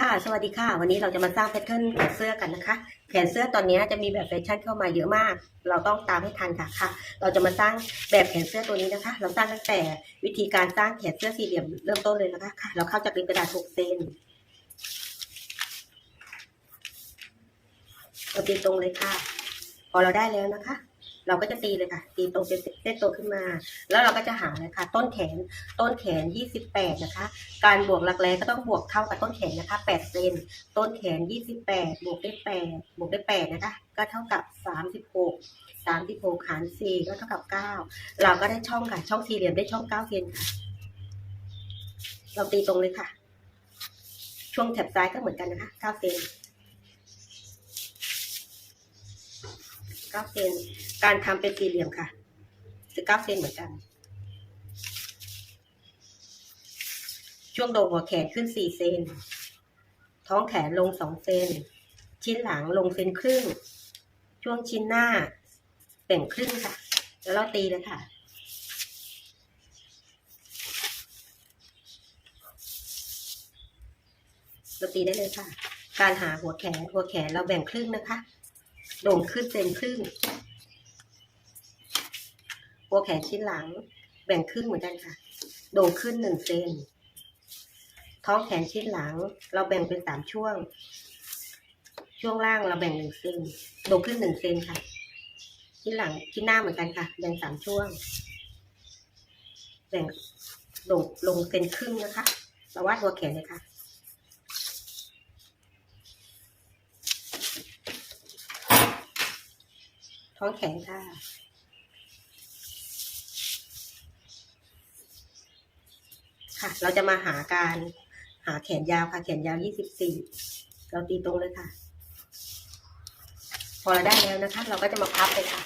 ค่ะสวัสดีค่ะ วันนี้เราจะมาสร้างแพทเทิร์นแขนเสื้อกันนะคะ แขนเสื้อตอนนี้จะมีแบบแฟชั่นเข้ามาเยอะมาก เราต้องตามให้ทันค่ะค่ะ เราจะมาสร้างแบบแขนเสื้อตัวนี้นะคะ เราสร้างตั้งแต่วิธีการสร้างแขนเสื้อสี่เหลี่ยมเริ่มต้นเลยนะคะค่ะ เราเข้าจากริมกระดาษ6เซนเราตีตรงเลยค่ะ พอเราได้แล้วนะคะ เราก็จะตีเลยค่ะ ตีตรงเป็นเส้นตัวขึ้นมา แล้วเราก็จะหาเลยค่ะ ต้นแขนต้นแขน 28 นะคะ การบวกหลักแร้ก็ต้องบวกเท่ากับต้นแขนนะคะ8เซนต้นแขน 28 บวกได้8บวกได้8นะคะ ก็เท่ากับ 36 36หาร4ก็เท่ากับ 9 เราก็ได้ช่องค่ะ ช่องสี่เหลี่ยมได้ช่อง9เซนค่ะ เราตีตรงเลยค่ะ ช่วงแถบซ้ายก็เหมือนกันนะคะ9เซน 9 เซน การทำเป็นสี่เหลี่ยมค่ะคือ9เซนเหมือนกัน ช่วงโดหัวแขนขึ้น 4 เซน ท้องแขนลง 2 เซน ชิ้นหลังลงเซนครึ่ง ช่วงชิ้นหน้าแบ่งครึ่งค่ะ แล้วเราตีเลยค่ะเราตีได้เลยค่ะ การหาหัวแขนหัวแขนเราแบ่งครึ่งนะคะ โด่งขึ้นเซนครึ่งหัวแขนชิ้นหลัง แบ่งครึ่งเหมือนกันค่ะ โด่งขึ้นหนึ่งเซนท้องแขนชิ้นหลัง เราแบ่งเป็นสามช่วง ช่วงล่างเราแบ่งหนึ่งเซนโด่งขึ้นหนึ่งเซนค่ะ ชิ้นหลังชิ้นหน้าเหมือนกันค่ะ แบ่งสามช่วง แบ่งโด่งลงเซนครึ่งนะคะเราวาดหัวแขนเลยค่ะ ท้องแขนค่ะค่ะ เราจะมาหาการหาแขนยาวค่ะ แขนยาว24เราตีตรงเลยค่ะ พอเราได้แล้วนะคะ เราก็จะมาพับเลยค่ะ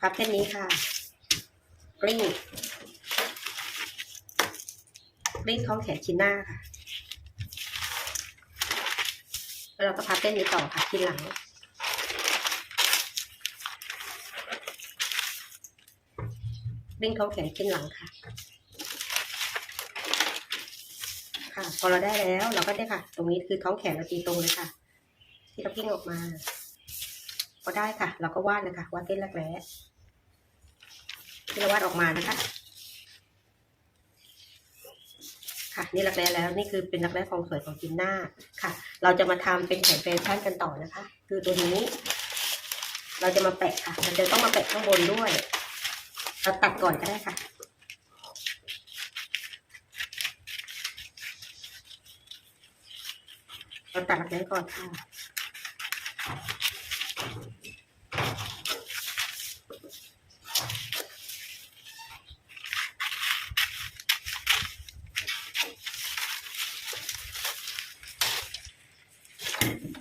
พับเส้นนี้ค่ะกลิ้งกลิ้งท้องแขนชิ้นหน้าค่ะ แล้วเราก็พับเส้นนี้ต่อค่ะทีหลัง วิ่งท้องแขนขึ้นหลังค่ะ ค่ะ พอเราได้แล้วเราก็ได้ค่ะ ตรงนี้คือท้องแขนเราตีตรงเลยค่ะ ที่เราพิ่งออกมาพอได้ค่ะ เราก็วาดเลยค่ะวาดเส้นรักแร้ที่เราวาดออกมานะคะ ค่ะ นี่รักแร้แล้วนี่คือเป็นรักแร้ฟองสวยของจินหน้าค่ะ เราจะมาทำเป็นแขนแฟชั่นกันต่อนะคะ คือตัวนี้ เราจะมาแปะค่ะ มันจะต้องมาแปะข้างบนด้วย เราตัดก่อนก็ได้ค่ะ เราตัดแบบนี้ก่อนค่ะ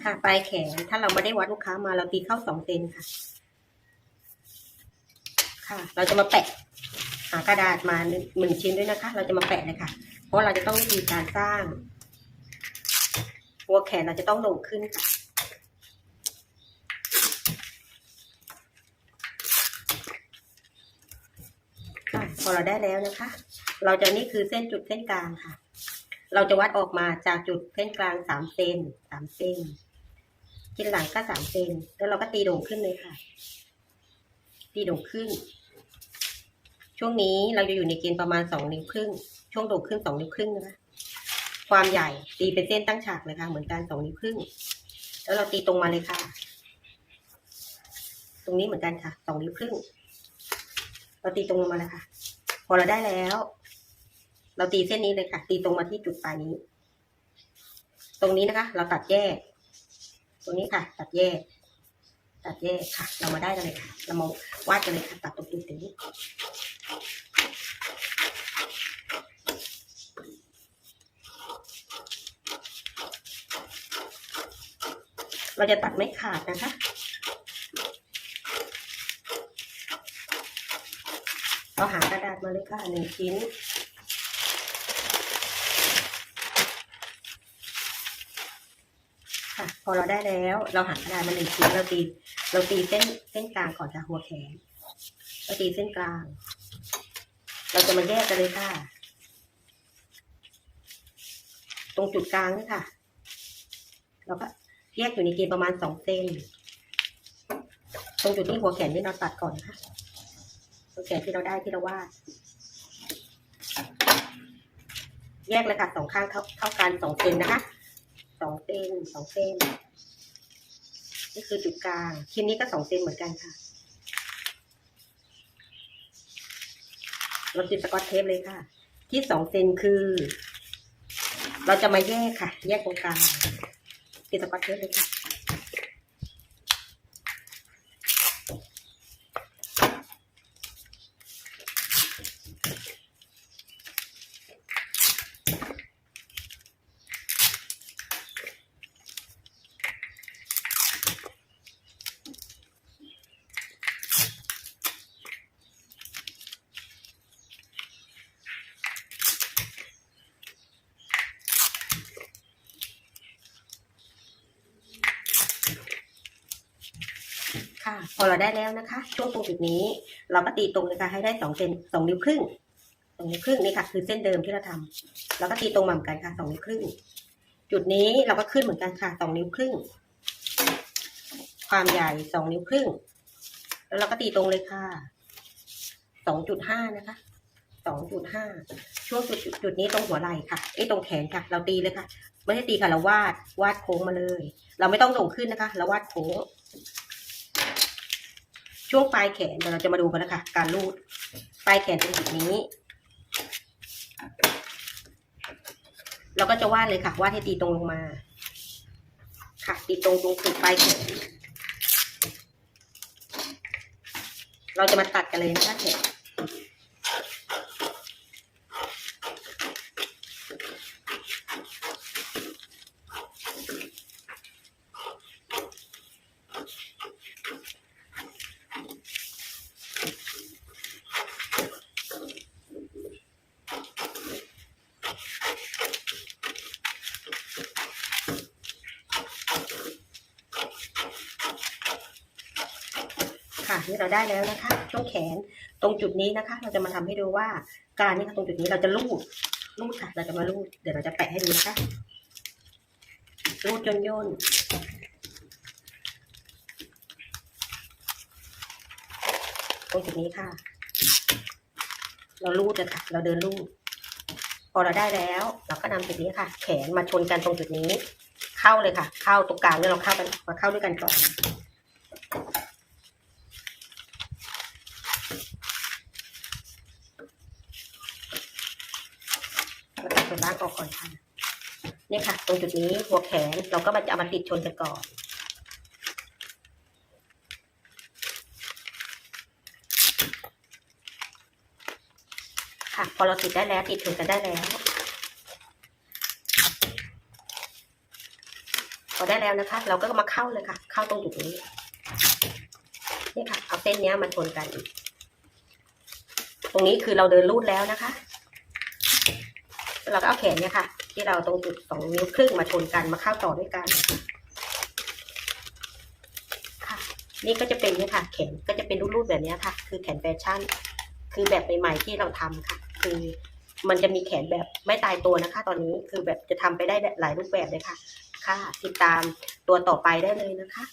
ค่ะปลายแขนถ้าเราไม่ได้วัดลูกค้ามาเราตีเข้าสองเซนค่ะ ค่ะ เราจะมาแปะหากระดาษมาหนึ่งหนึ่งชิ้นด้วยนะคะ เราจะมาแปะเลยค่ะ เพราะเราจะต้องวิธีการสร้าง หัวแขนเราจะต้องโด่งขึ้นค่ะค่ะพอเราได้แล้วนะคะ เราจะนี่คือเส้นจุดเส้นกลางค่ะ เราจะวัดออกมาจากจุดเส้นกลางสามเซนสามเซนชิ้นหลังก็สามเซนแล้วเราก็ตีโด่งขึ้นเลยค่ะ ตีโด่งขึ้น ช่วงนี้เราจะอยู่ในเกณฑ์ประมาณสองนิ้วครึ่ง ช่วงโด่งขึ้นสองนิ้วครึ่งนะคะ ความใหญ่ตีเป็นเส้นตั้งฉากเลยค่ะ เหมือนกันสองนิ้วครึ่ง แล้วเราตีตรงมาเลยค่ะ ตรงนี้เหมือนกันค่ะสองนิ้วครึ่ง เราตีตรงลงมาเลยค่ะ พอเราได้แล้ว เราตีเส้นนี้เลยค่ะ ตีตรงมาที่จุดปลายนี้ ตรงนี้นะคะ เราตัดแยก ตรงนี้ค่ะ ตัดแยก ตัดแยกค่ะ เรามาได้กันเลยค่ะ เรามาวาดกันเลยค่ะตัดตรงจุดนี้เราจะตัดไม่ขาดนะคะ เราหากระดาษมาเลยค่ะหนึ่งชิ้น ค่ะ พอเราได้แล้ว เราหากระดาษมาหนึ่งชิ้น เราตี เราตีเส้นเส้นกลางก่อนค่ะหัวแขนเราตีเส้นกลาง เราจะมาแยกกันเลยค่ะ ตรงจุดกลางนี่ค่ะ เราก็แยกอยู่ในเกณฑ์ประมาณสองเซนตรงจุดนี้หัวแขนที่เราตัดก่อนนะคะหัวแขนที่เราได้ที่เราวาดแยกเลยค่ะสองข้างเท่าเท่ากันสองเซนนะคะสองเซนสองเซน นี่คือจุดกลางชิ้นนี้ก็สองเซนเหมือนกันค่ะเราติดสกอตเทปเลยค่ะ ที่สองเซนคือ เราจะมาแยกค่ะ แยกตรงกลางติดสกอตเทปเลยค่ะ ค่ะ พอเราได้แล้วนะคะ ช่วงตรงจุดนี้ เราก็ตีตรงเลยค่ะให้ได้สองเซนสองนิ้วครึ่งสองนิ้วครึ่งนี่ค่ะ คือเส้นเดิมที่เราทำแล้วก็ตีตรงมาเหมือนกันค่ะสองนิ้วครึ่ง จุดนี้เราก็ขึ้นเหมือนกันค่ะสองนิ้วครึ่ง ความใหญ่สองนิ้วครึ่ง แล้วเราก็ตีตรงเลยค่ะสองจุดห้านะคะสองจุดห้าช่วงจุดจุดนี้ตรงหัวไหล่ค่ะไอ้ตรงแขนค่ะ เราตีเลยค่ะ ไม่ได้ตีค่ะเราวาดวาดโค้งมาเลย เราไม่ต้องลงขึ้นนะคะ เราวาดโค้ง ช่วงปลายแขนเดี๋ยวเราจะมาดูกันนะคะ การรูดปลายแขนตรงจุดนี้ เราก็จะวาดเลยค่ะวาดให้ตีตรงลงมา ค่ะตีตรงตรงจุดปลายแขนเราจะมาตัดกันเลยนะคะแขน ค่ะนี่เราได้แล้วนะคะ ช่วงแขนตรงจุดนี้นะคะ เราจะมาทำให้ดูว่าการนี่ค่ะตรงจุดนี้เราจะลูดลูดค่ะ เราจะมาลูดเดี๋ยวเราจะแปะให้ดูนะคะลูดจนย่นตรงจุดนี้ค่ะ เราลูดเลยค่ะ เราเดินลูดพอเราได้แล้ว เราก็นำจุดนี้ค่ะ แขนมาชนกันตรงจุดนี้ เข้าเลยค่ะ เข้าตรงกลางเนี่ยเราเข้ากันมาเข้าด้วยกันก่อน เราตัดส่วนล่าง อกก่อนค่ะเนี่ยค่ะ ตรงจุดนี้หัวแขนเราก็มาจะเอามาติดชนกันก่อนค่ะ พอเราติดได้แล้วติดชนกันได้แล้ว พอได้แล้วนะคะ เราก็มาเข้าเลยค่ะ เข้าตรงจุดนี้นี่ค่ะ เอาเส้นนี้มาชนกัน ตรงนี้คือเราเดินลูดแล้วนะคะ เราก็เอาแขนเนี่ยค่ะ ที่เราตรงจุดสองนิ้วครึ่งมาชนกันมาเข้าต่อด้วยกันค่ะ นี่ก็จะเป็นเนี่ยค่ะ แขนก็จะเป็นรูดๆแบบเนี้ยค่ะ คือแขนแฟชั่น คือแบบใหม่ๆที่เราทำค่ะ คือมันจะมีแขนแบบไม่ตายตัวนะคะ ตอนนี้คือแบบจะทำไปได้หลายรูปแบบเลยค่ะ ค่ะ ติดตามตัวต่อไปได้เลยนะคะ